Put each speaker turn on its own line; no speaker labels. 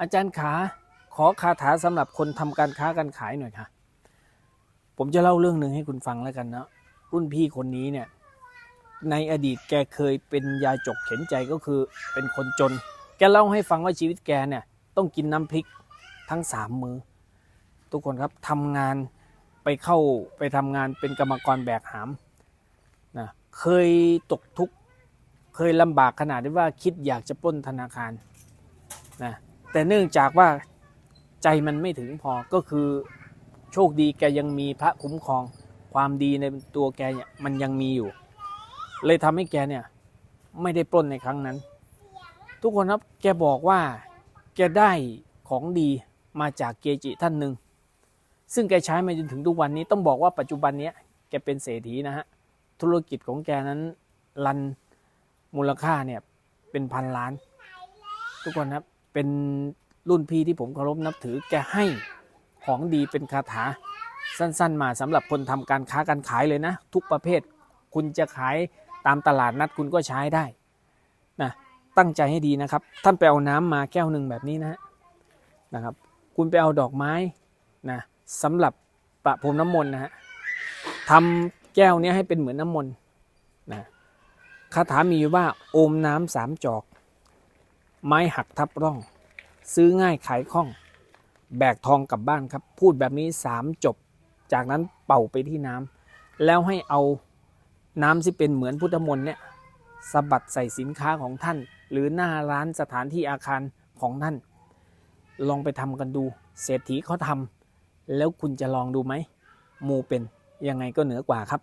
อาจารย์ขาขอคาถาสำหรับคนทำการค้าการขายหน่อยค่ะ ผมจะเล่าเรื่องหนึ่งให้คุณฟังแล้วกันนะรุ่นพี่คนนี้เนี่ยในอดีตแกเคยเป็นยาจกเข็นใจก็คือเป็นคนจน แกเล่าให้ฟังว่าชีวิตแกเนี่ยต้องกินน้ำพริกทั้งสามมือทุกคนครับทำงานไปเข้าไปทำงานเป็นกรรมกรแบกหามนะเคยตกทุกข์เคยลำบากขนาดที่ว่าคิดอยากจะป้นธนาคารนะ แต่เนื่องจากว่าใจมันไม่ถึงพอก็คือโชคดีแกยังมีพระคุ้มครอง ความดีในตัวแกเนี่ยมันยังมีอยู่ เลยทำให้แกเนี่ยไม่ได้ปล้นในครั้งนั้น ทุกคนครับแกบอกว่าแกได้ของดีมาจากเกจิท่านหนึ่งซึ่งแกใช้มาจนถึงทุกวันนี้ต้องบอกว่าปัจจุบันนี้แกเป็นเศรษฐีนะฮะธุรกิจของแกนั้นรันมูลค่าเนี่ยเป็นพันล้าน ทุกคนครับ เป็นรุ่นพี่ที่ผมเคารพนับถือแกให้ของดีเป็นคาถาสั้นๆ มาสำหรับคนทำการค้าการขายเลยนะ ทุกประเภทคุณจะขายตามตลาดนัดคุณก็ใช้ได้นะตั้งใจให้ดีนะครับ ท่านไปเอาน้ำมาแก้วหนึ่งแบบนี้นะฮะนะครับ คุณไปเอาดอกไม้นะสำหรับประพรมน้ำมนต์นะฮะทำแก้วนี้ให้เป็นเหมือนน้ำมนต์นะคาถามีอยู่ว่าโอมน้ำสามจอก ไม้หักทับร่อง ซื้อง่ายขายคล่อง แบกทองกลับบ้านครับ พูดแบบนี้สามจบ จากนั้นเป่าไปที่น้ำแล้วให้เอาน้ำที่เป็นเหมือนพุทธมนต์เนี่ยสะบัดใส่สินค้าของท่าน หรือหน้าร้านสถานที่อาคารของท่าน ลองไปทำกันดู เศรษฐีเขาทำแล้วคุณจะลองดูไหมมูเป็นยังไงก็เหนือกว่าครับ